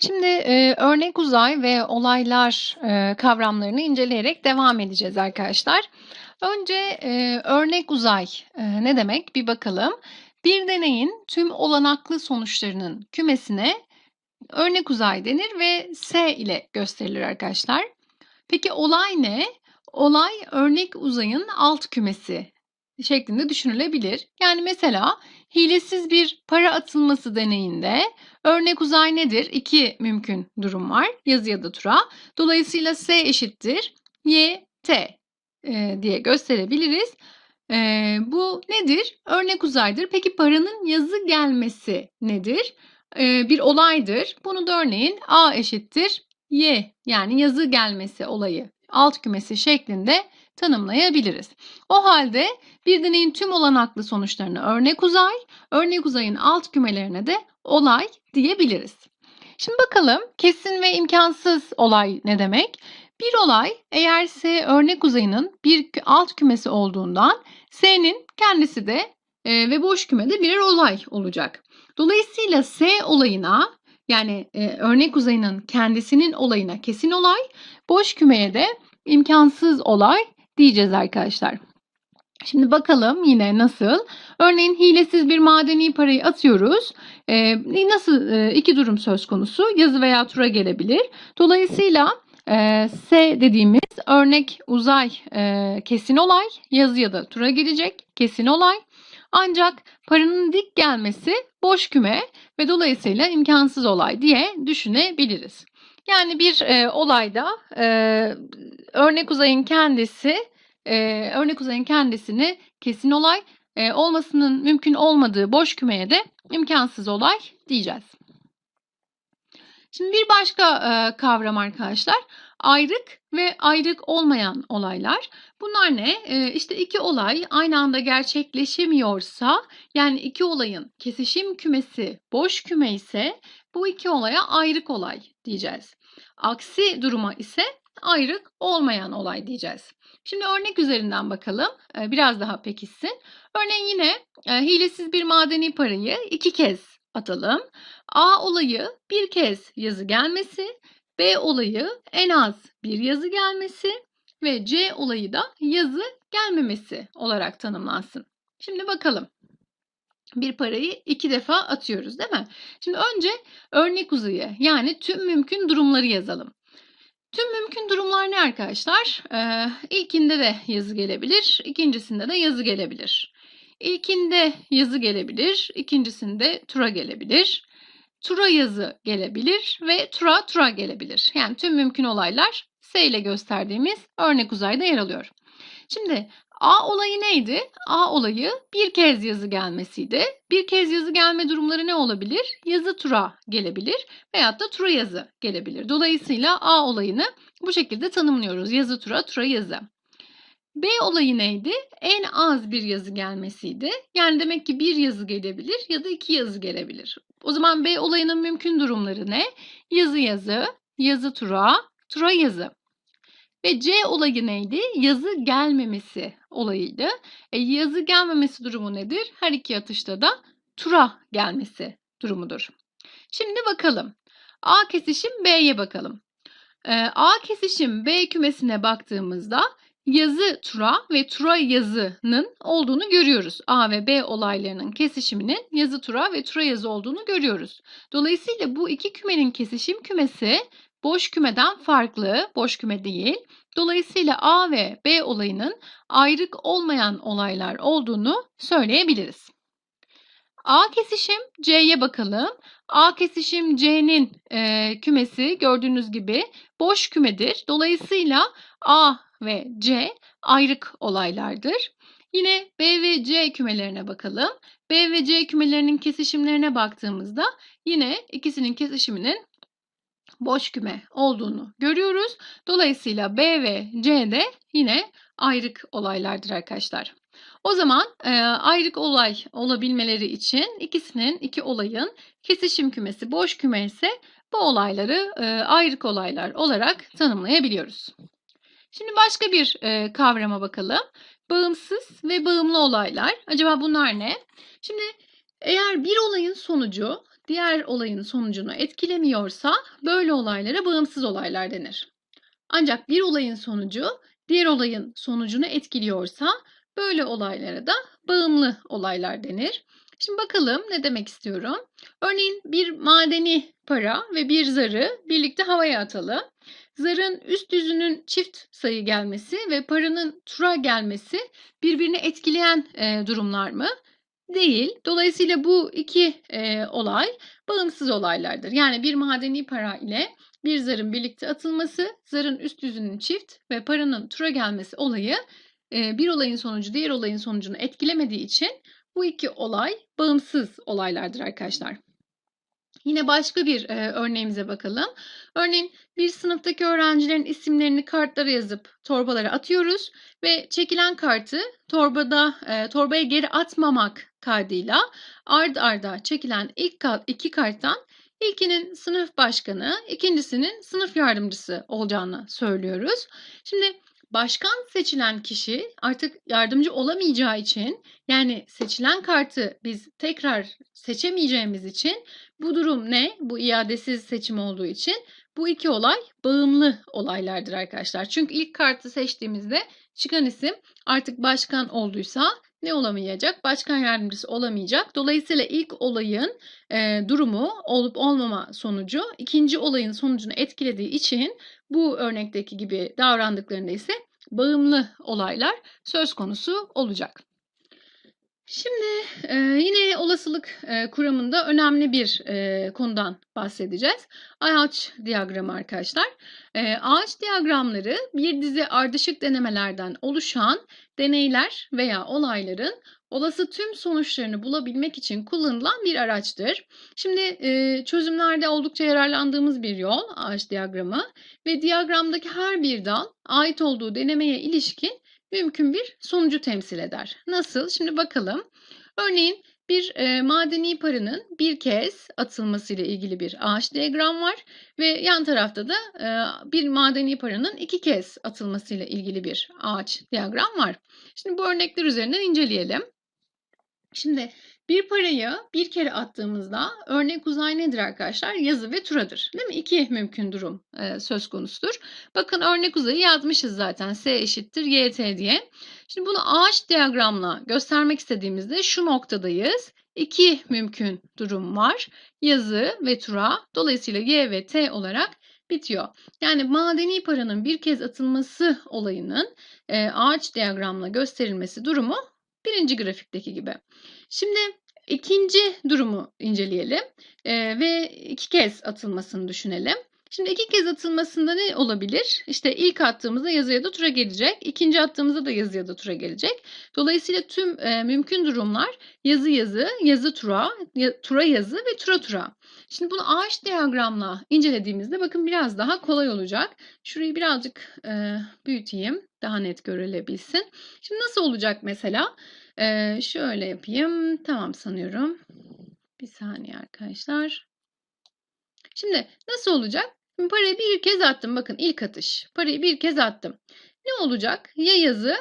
Şimdi, eee, örnek uzay ve olaylar, eee, kavramlarını inceleyerek devam edeceğiz arkadaşlar. Önce, eee, örnek uzay, eee, ne demek bir bakalım. Bir deneyin tüm olanaklı sonuçlarının kümesine örnek uzay denir ve S ile gösterilir arkadaşlar. Peki olay ne? Olay örnek uzayın alt kümesi şeklinde düşünülebilir. Yani mesela hilesiz bir para atılması deneyinde örnek uzay nedir? İki mümkün durum var. Yazı ya da tura. Dolayısıyla S eşittir Y T e, diye gösterebiliriz. E, bu nedir? Örnek uzaydır. Peki paranın yazı gelmesi nedir? E, bir olaydır. Bunu da örneğin A eşittir Y yani yazı gelmesi olayı alt kümesi şeklinde tanımlayabiliriz. O halde bir deneyin tüm olanaklı sonuçlarını örnek uzay, örnek uzayın alt kümelerine de olay diyebiliriz. Şimdi bakalım kesin ve imkansız olay ne demek? Bir olay eğer S örnek uzayının bir alt kümesi olduğundan S'nin kendisi de e, ve boş kümede birer olay olacak. Dolayısıyla S olayına yani e, örnek uzayının kendisinin olayına kesin olay, boş kümeye de imkansız olay diyeceğiz arkadaşlar. Şimdi bakalım yine nasıl? Örneğin hilesiz bir madeni parayı atıyoruz. Ee, nasıl e, iki durum söz konusu? Yazı veya tura gelebilir. Dolayısıyla e, S dediğimiz örnek uzay e, kesin olay. Yazı ya da tura gelecek kesin olay. Ancak paranın dik gelmesi boş küme ve dolayısıyla imkansız olay diye düşünebiliriz. Yani bir e, olayda e, örnek uzayın kendisi e, örnek uzayın kendisini kesin olay e, olmasının mümkün olmadığı boş kümeye de imkansız olay diyeceğiz. Şimdi bir başka e, kavram arkadaşlar ayrık ve ayrık olmayan olaylar. Bunlar ne? E, işte iki olay aynı anda gerçekleşemiyorsa yani iki olayın kesişim kümesi boş küme ise bu iki olaya ayrık olay diyeceğiz. Aksi duruma ise ayrık olmayan olay diyeceğiz. Şimdi örnek üzerinden bakalım. Biraz daha pekişsin. Örneğin yine hilesiz bir madeni parayı iki kez atalım. A olayı bir kez yazı gelmesi, B olayı en az bir yazı gelmesi ve C olayı da yazı gelmemesi olarak tanımlansın. Şimdi bakalım. Bir parayı iki defa atıyoruz değil mi? Şimdi önce örnek uzayı yani tüm mümkün durumları yazalım. Tüm mümkün durumlar ne arkadaşlar? Ee, ilkinde de yazı gelebilir, ikincisinde de yazı gelebilir. İlkinde yazı gelebilir, ikincisinde tura gelebilir. Tura yazı gelebilir ve tura tura gelebilir. Yani tüm mümkün olaylar S ile gösterdiğimiz örnek uzayda yer alıyor. Şimdi A olayı neydi? A olayı bir kez yazı gelmesiydi. Bir kez yazı gelme durumları ne olabilir? Yazı tura gelebilir veyahut da tura yazı gelebilir. Dolayısıyla A olayını bu şekilde tanımlıyoruz. Yazı tura, tura yazı. B olayı neydi? En az bir yazı gelmesiydi. Yani demek ki bir yazı gelebilir ya da iki yazı gelebilir. O zaman B olayının mümkün durumları ne? Yazı yazı, yazı tura, tura yazı. Ve C olayı neydi? Yazı gelmemesi olayıydı. E, yazı gelmemesi durumu nedir? Her iki atışta da tura gelmesi durumudur. Şimdi bakalım. A kesişim B'ye bakalım. E, A kesişim B kümesine baktığımızda yazı tura ve tura yazının olduğunu görüyoruz. A ve B olaylarının kesişiminin yazı tura ve tura yazı olduğunu görüyoruz. Dolayısıyla bu iki kümenin kesişim kümesi boş kümeden farklı, boş küme değil. Dolayısıyla A ve B olayının ayrık olmayan olaylar olduğunu söyleyebiliriz. A kesişim C'ye bakalım. A kesişim C'nin e, kümesi gördüğünüz gibi boş kümedir. Dolayısıyla A ve C ayrık olaylardır. Yine B ve C kümelerine bakalım. B ve C kümelerinin kesişimlerine baktığımızda yine ikisinin kesişiminin boş küme olduğunu görüyoruz. Dolayısıyla B ve C de yine ayrık olaylardır arkadaşlar. O zaman e, ayrık olay olabilmeleri için ikisinin iki olayın kesişim kümesi boş küme ise bu olayları e, ayrık olaylar olarak tanımlayabiliyoruz. Şimdi başka bir e, kavrama bakalım. Bağımsız ve bağımlı olaylar. Acaba bunlar ne? Şimdi eğer bir olayın sonucu diğer olayın sonucunu etkilemiyorsa böyle olaylara bağımsız olaylar denir. Ancak bir olayın sonucu diğer olayın sonucunu etkiliyorsa böyle olaylara da bağımlı olaylar denir. Şimdi bakalım ne demek istiyorum. Örneğin bir madeni para ve bir zarı birlikte havaya atalım. Zarın üst yüzünün çift sayı gelmesi ve paranın tura gelmesi birbirini etkileyen e, durumlar mı? Değil. Dolayısıyla bu iki e, olay bağımsız olaylardır. Yani bir madeni para ile bir zarın birlikte atılması, zarın üst yüzünün çift ve paranın tura gelmesi olayı e, bir olayın sonucu diğer olayın sonucunu etkilemediği için bu iki olay bağımsız olaylardır arkadaşlar. Yine başka bir e, örneğimize bakalım. Örneğin bir sınıftaki öğrencilerin isimlerini kartlara yazıp torbalara atıyoruz ve çekilen kartı torbada e, torbaya geri atmamak kaydıyla ard arda çekilen ilk iki karttan ilkinin sınıf başkanı, ikincisinin sınıf yardımcısı olacağını söylüyoruz. Şimdi başkan seçilen kişi artık yardımcı olamayacağı için yani seçilen kartı biz tekrar seçemeyeceğimiz için bu durum ne? Bu iadesiz seçim olduğu için bu iki olay bağımlı olaylardır arkadaşlar. Çünkü ilk kartı seçtiğimizde çıkan isim artık başkan olduysa ne olamayacak? Başkan yardımcısı olamayacak. Dolayısıyla ilk olayın e, durumu olup olmama sonucu ikinci olayın sonucunu etkilediği için bu örnekteki gibi davrandıklarında ise bağımlı olaylar söz konusu olacak. Şimdi e, yine olasılık e, kuramında önemli bir e, konudan bahsedeceğiz. Ağaç diyagramı arkadaşlar. E, ağaç diyagramları bir dizi ardışık denemelerden oluşan deneyler veya olayların olası tüm sonuçlarını bulabilmek için kullanılan bir araçtır. Şimdi e, çözümlerde oldukça yararlandığımız bir yol ağaç diyagramı ve diyagramdaki her bir dal ait olduğu denemeye ilişkin mümkün bir sonucu temsil eder. Nasıl? Şimdi bakalım. Örneğin bir e, madeni paranın bir kez atılması ile ilgili bir ağaç diyagram var ve yan tarafta da e, bir madeni paranın iki kez atılması ile ilgili bir ağaç diyagram var. Şimdi bu örnekler üzerinden inceleyelim. Şimdi bir parayı bir kere attığımızda örnek uzay nedir arkadaşlar? Yazı ve turadır. Değil mi? İki mümkün durum e, söz konusudur. Bakın örnek uzayı yazmışız zaten. S eşittir YT diye. Şimdi bunu ağaç diyagramla göstermek istediğimizde şu noktadayız. İki mümkün durum var. Yazı ve tura. Dolayısıyla Y ve T olarak bitiyor. Yani madeni paranın bir kez atılması olayının e, ağaç diyagramla gösterilmesi durumu birinci grafikteki gibi. Şimdi ikinci durumu inceleyelim e, ve iki kez atılmasını düşünelim. Şimdi iki kez atılmasında ne olabilir? İşte ilk attığımızda yazı ya da tura gelecek. ikinci attığımızda da yazı ya da tura gelecek. Dolayısıyla tüm e, mümkün durumlar yazı yazı, yazı tura, ya, tura yazı ve tura tura. Şimdi bunu ağaç diyagramla incelediğimizde bakın biraz daha kolay olacak. Şurayı birazcık e, büyüteyim daha net görülebilsin. Şimdi nasıl olacak mesela? Ee, şöyle yapayım. Tamam sanıyorum. Bir saniye arkadaşlar. Şimdi nasıl olacak? Şimdi parayı bir kez attım. Bakın ilk atış. Parayı bir kez attım. Ne olacak? Ya yazı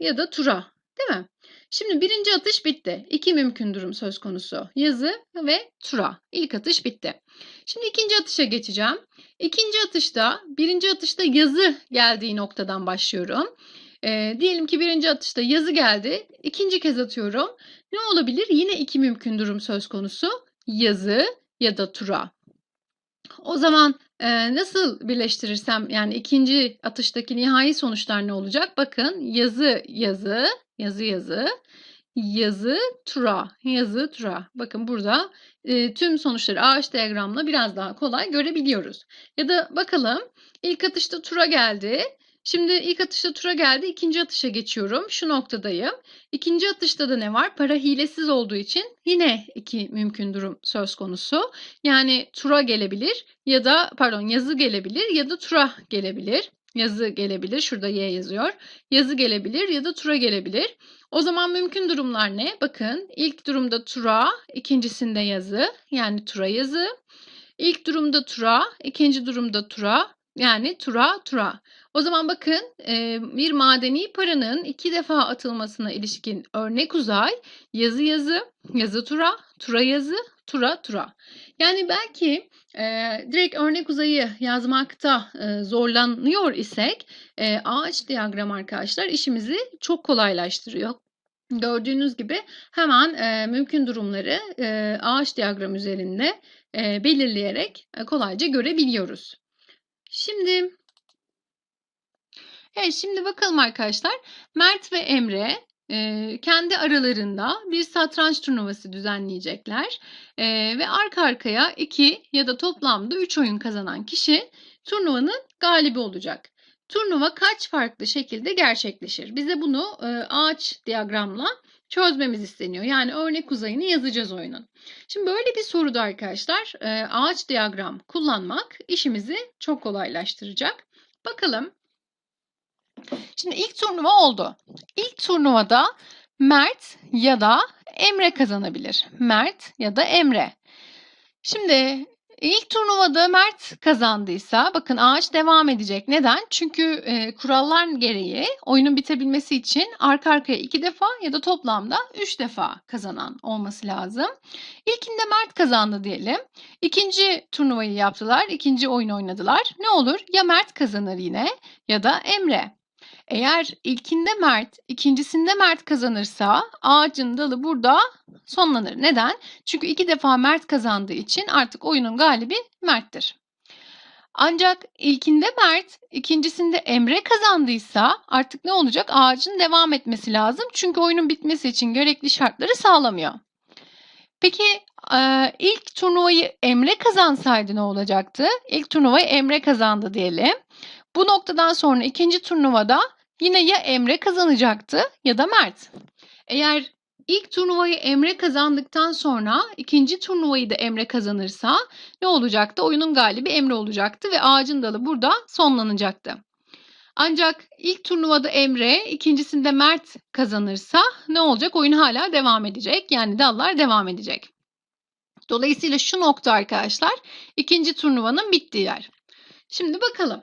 ya da tura. Değil mi? Şimdi birinci atış bitti. İki mümkün durum söz konusu. Yazı ve tura. İlk atış bitti. Şimdi ikinci atışa geçeceğim. İkinci atışta, birinci atışta yazı geldiği noktadan başlıyorum. E, diyelim ki birinci atışta yazı geldi. İkinci kez atıyorum. Ne olabilir? Yine iki mümkün durum söz konusu. Yazı ya da tura. O zaman e, nasıl birleştirirsem yani ikinci atıştaki nihai sonuçlar ne olacak? Bakın yazı yazı yazı yazı yazı tura yazı tura. Bakın burada e, tüm sonuçları ağaç diyagramla biraz daha kolay görebiliyoruz. Ya da bakalım ilk atışta tura geldi. Şimdi ilk atışta tura geldi. ikinci atışa geçiyorum. Şu noktadayım. İkinci atışta da ne var? Para hilesiz olduğu için yine iki mümkün durum söz konusu. Yani tura gelebilir ya da pardon yazı gelebilir ya da tura gelebilir. Yazı gelebilir. Şurada Y yazıyor. Yazı gelebilir ya da tura gelebilir. O zaman mümkün durumlar ne? Bakın ilk durumda tura, ikincisinde yazı yani tura yazı. İlk durumda tura, ikinci durumda tura yani tura tura. O zaman bakın bir madeni paranın iki defa atılmasına ilişkin örnek uzay yazı yazı, yazı tura, tura yazı, tura tura. Yani belki direkt örnek uzayı yazmakta zorlanıyor isek ağaç diyagram arkadaşlar işimizi çok kolaylaştırıyor. Gördüğünüz gibi hemen mümkün durumları ağaç diyagram üzerinde belirleyerek kolayca görebiliyoruz. Şimdi Evet şimdi bakalım arkadaşlar. Mert ve Emre e, kendi aralarında bir satranç turnuvası düzenleyecekler. E, ve arka arkaya iki ya da toplamda üç oyun kazanan kişi turnuvanın galibi olacak. Turnuva kaç farklı şekilde gerçekleşir? Bize bunu e, ağaç diyagramla çözmemiz isteniyor. Yani örnek uzayını yazacağız oyunun. Şimdi böyle bir soruda arkadaşlar e, ağaç diyagram kullanmak işimizi çok kolaylaştıracak. Bakalım. Şimdi ilk turnuva oldu. İlk turnuvada Mert ya da Emre kazanabilir. Mert ya da Emre. Şimdi İlk turnuvada Mert kazandıysa bakın ağaç devam edecek. Neden? Çünkü e, kurallar gereği oyunun bitebilmesi için arka arkaya iki defa ya da toplamda üç defa kazanan olması lazım. İlkinde Mert kazandı diyelim. İkinci turnuvayı yaptılar. ikinci oyun oynadılar. Ne olur? Ya Mert kazanır yine ya da Emre. Eğer ilkinde Mert, ikincisinde Mert kazanırsa ağacın dalı burada sonlanır. Neden? Çünkü iki defa Mert kazandığı için artık oyunun galibi Mert'tir. Ancak ilkinde Mert, ikincisinde Emre kazandıysa artık ne olacak? Ağacın devam etmesi lazım. Çünkü oyunun bitmesi için gerekli şartları sağlamıyor. Peki ilk turnuvayı Emre kazansaydı ne olacaktı? İlk turnuvayı Emre kazandı diyelim. Bu noktadan sonra ikinci turnuvada Yine ya Emre kazanacaktı ya da Mert. Eğer ilk turnuvayı Emre kazandıktan sonra ikinci turnuvayı da Emre kazanırsa ne olacaktı? Oyunun galibi Emre olacaktı ve ağacın dalı burada sonlanacaktı. Ancak ilk turnuvada Emre, ikincisinde Mert kazanırsa ne olacak? Oyun hala devam edecek. Yani dallar devam edecek. Dolayısıyla şu nokta arkadaşlar ikinci turnuvanın bittiği yer. Şimdi bakalım.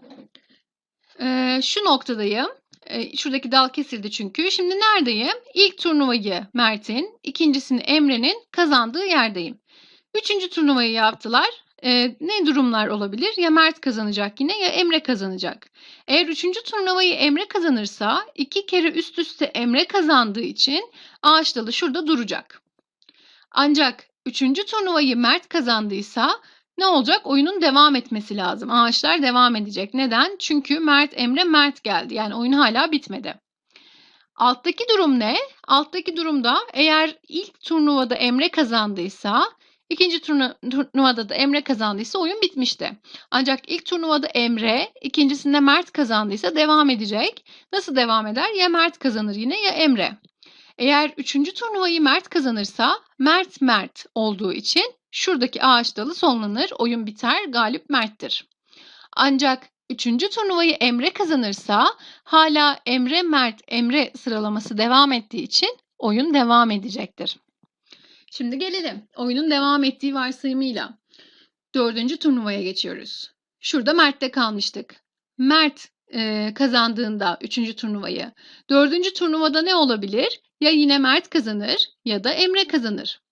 Ee, şu noktadayım. E, şuradaki dal kesildi çünkü. Şimdi neredeyim? İlk turnuvayı Mert'in, ikincisini Emre'nin kazandığı yerdeyim. Üçüncü turnuvayı yaptılar. E, ne durumlar olabilir? Ya Mert kazanacak yine ya Emre kazanacak. Eğer üçüncü turnuvayı Emre kazanırsa iki kere üst üste Emre kazandığı için ağaç dalı şurada duracak. Ancak üçüncü turnuvayı Mert kazandıysa ne olacak? Oyunun devam etmesi lazım. Ağaçlar devam edecek. Neden? Çünkü Mert Emre Mert geldi. Yani oyun hala bitmedi. Alttaki durum ne? Alttaki durumda eğer ilk turnuvada Emre kazandıysa ikinci turnuvada da Emre kazandıysa oyun bitmişti. Ancak ilk turnuvada Emre, ikincisinde Mert kazandıysa devam edecek. Nasıl devam eder? Ya Mert kazanır yine ya Emre. Eğer üçüncü turnuvayı Mert kazanırsa Mert Mert olduğu için şuradaki ağaç dalı sonlanır, oyun biter, galip Mert'tir. Ancak üçüncü turnuvayı Emre kazanırsa hala Emre Mert Emre sıralaması devam ettiği için oyun devam edecektir. Şimdi gelelim oyunun devam ettiği varsayımıyla dördüncü turnuvaya geçiyoruz. Şurada Mert'te kalmıştık. Mert e, kazandığında üçüncü turnuvayı. Dördüncü turnuvada ne olabilir? Ya yine Mert kazanır ya da Emre kazanır.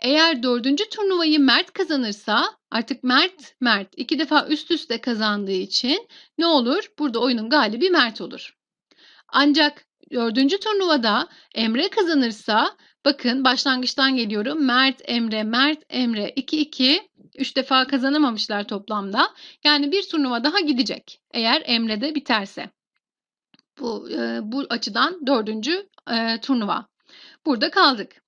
Eğer dördüncü turnuvayı Mert kazanırsa artık Mert Mert iki defa üst üste kazandığı için ne olur? Burada oyunun galibi Mert olur. Ancak dördüncü turnuvada Emre kazanırsa bakın başlangıçtan geliyorum. Mert Emre Mert Emre 2-2 3 defa kazanamamışlar toplamda. Yani bir turnuva daha gidecek eğer Emre'de biterse. Bu, e, bu açıdan dördüncü e, turnuva. Burada kaldık.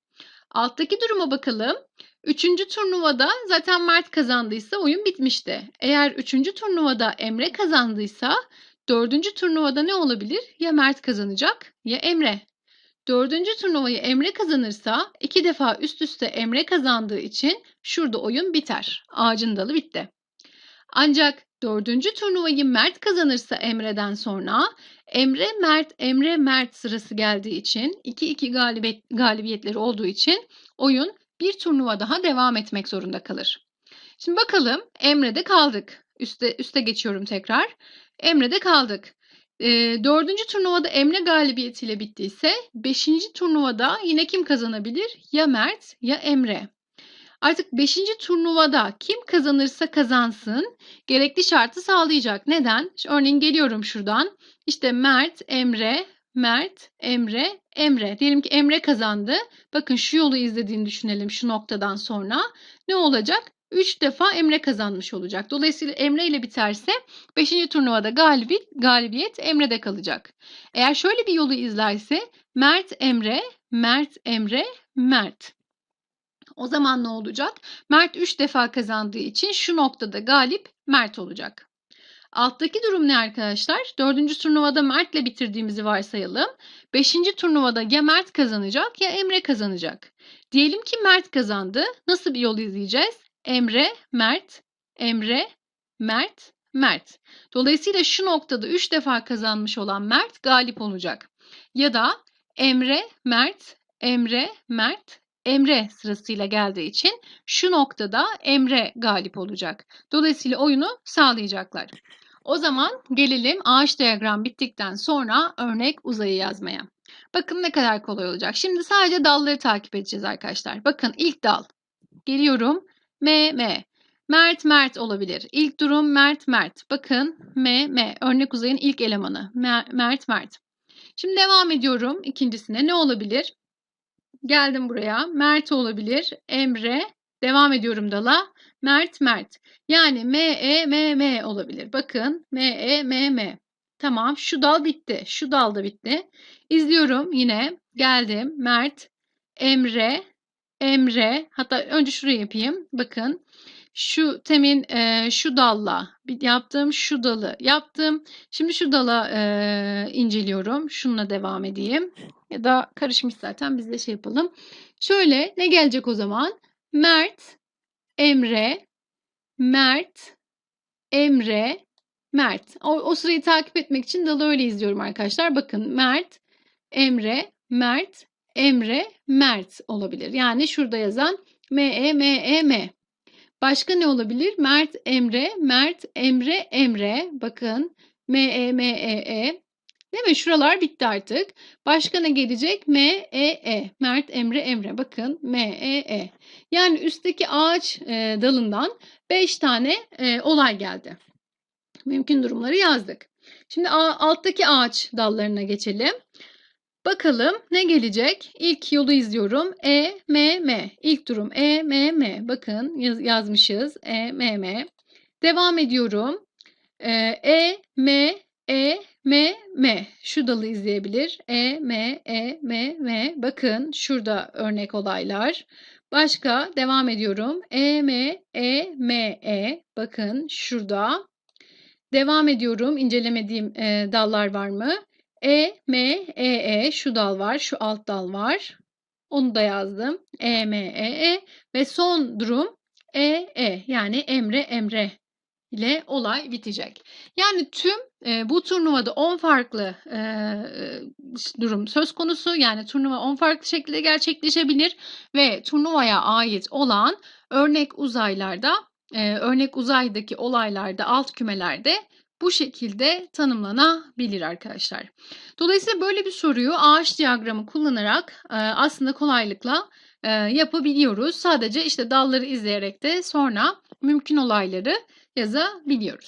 Alttaki duruma bakalım. Üçüncü turnuvada zaten Mert kazandıysa oyun bitmişti. Eğer üçüncü turnuvada Emre kazandıysa dördüncü turnuvada ne olabilir? Ya Mert kazanacak ya Emre. Dördüncü turnuvayı Emre kazanırsa iki defa üst üste Emre kazandığı için şurada oyun biter. Ağacın dalı bitti. Ancak dördüncü turnuvayı Mert kazanırsa Emre'den sonra Emre Mert Emre Mert sırası geldiği için 2-2 galibiyet, galibiyetleri olduğu için oyun bir turnuva daha devam etmek zorunda kalır. Şimdi bakalım Emre'de kaldık. Üste, üste geçiyorum tekrar. Emre'de kaldık. E, dördüncü turnuvada Emre galibiyetiyle bittiyse beşinci turnuvada yine kim kazanabilir? Ya Mert ya Emre. Artık 5. turnuvada kim kazanırsa kazansın gerekli şartı sağlayacak. Neden? İşte örneğin geliyorum şuradan. İşte Mert, Emre, Mert, Emre, Emre. Diyelim ki Emre kazandı. Bakın şu yolu izlediğini düşünelim şu noktadan sonra. Ne olacak? 3 defa Emre kazanmış olacak. Dolayısıyla Emre ile biterse 5. turnuvada galibiyet, galibiyet Emre'de kalacak. Eğer şöyle bir yolu izlerse Mert Emre, Mert Emre, Mert. O zaman ne olacak? Mert 3 defa kazandığı için şu noktada galip Mert olacak. Alttaki durum ne arkadaşlar? Dördüncü turnuvada Mert'le bitirdiğimizi varsayalım. Beşinci turnuvada ya Mert kazanacak ya Emre kazanacak. Diyelim ki Mert kazandı. Nasıl bir yol izleyeceğiz? Emre, Mert, Emre, Mert, Mert. Dolayısıyla şu noktada 3 defa kazanmış olan Mert galip olacak. Ya da Emre, Mert, Emre, Mert, Emre sırasıyla geldiği için şu noktada Emre galip olacak. Dolayısıyla oyunu sağlayacaklar. O zaman gelelim ağaç diyagram bittikten sonra örnek uzayı yazmaya. Bakın ne kadar kolay olacak. Şimdi sadece dalları takip edeceğiz arkadaşlar. Bakın ilk dal. Geliyorum. M, M. Mert, Mert olabilir. İlk durum Mert, Mert. Bakın M, M. Örnek uzayın ilk elemanı. Mert, Mert. Şimdi devam ediyorum ikincisine. Ne olabilir? Geldim buraya. Mert olabilir. Emre. Devam ediyorum dala. Mert, Mert. Yani M, E, M, M olabilir. Bakın M, E, M, M. Tamam şu dal bitti. Şu dal da bitti. İzliyorum yine. Geldim. Mert, Emre, Emre. Hatta önce şurayı yapayım. Bakın şu temin e, şu dalla yaptım şu dalı yaptım. Şimdi şu dala e, inceliyorum. Şununla devam edeyim. Ya da karışmış zaten biz de şey yapalım. Şöyle ne gelecek o zaman? Mert, Emre, Mert, Emre, Mert. O, o sırayı takip etmek için dalı öyle izliyorum arkadaşlar. Bakın Mert, Emre, Mert, Emre, Mert olabilir. Yani şurada yazan M, E, M, E, M. Başka ne olabilir? Mert, Emre, Mert, Emre, Emre. Bakın M, E, M, E, E. Değil mi? Şuralar bitti artık. Başka ne gelecek? M, E, E. Mert, Emre, Emre. Bakın M, E, E. Yani üstteki ağaç e, dalından 5 tane e, olay geldi. Mümkün durumları yazdık. Şimdi alttaki ağaç dallarına geçelim. Bakalım ne gelecek? İlk yolu izliyorum. E, M, M. İlk durum E, M, M. Bakın yaz, yazmışız. E, M, M. Devam ediyorum. E, E, M, E, M, M. Şu dalı izleyebilir. E, M, E, M, M. Bakın şurada örnek olaylar. Başka devam ediyorum. E, M, E, M, E. Bakın şurada. Devam ediyorum. İncelemediğim e, dallar var mı? E, M, E, E şu dal var, şu alt dal var. Onu da yazdım. E, M, E, E ve son durum E, E yani Emre, Emre ile olay bitecek. Yani tüm e, bu turnuvada 10 farklı e, durum söz konusu. Yani turnuva 10 farklı şekilde gerçekleşebilir ve turnuvaya ait olan örnek uzaylarda, e, örnek uzaydaki olaylarda, alt kümelerde bu şekilde tanımlanabilir arkadaşlar. Dolayısıyla böyle bir soruyu ağaç diyagramı kullanarak e, aslında kolaylıkla e, yapabiliyoruz. Sadece işte dalları izleyerek de sonra mümkün olayları yazabiliyoruz.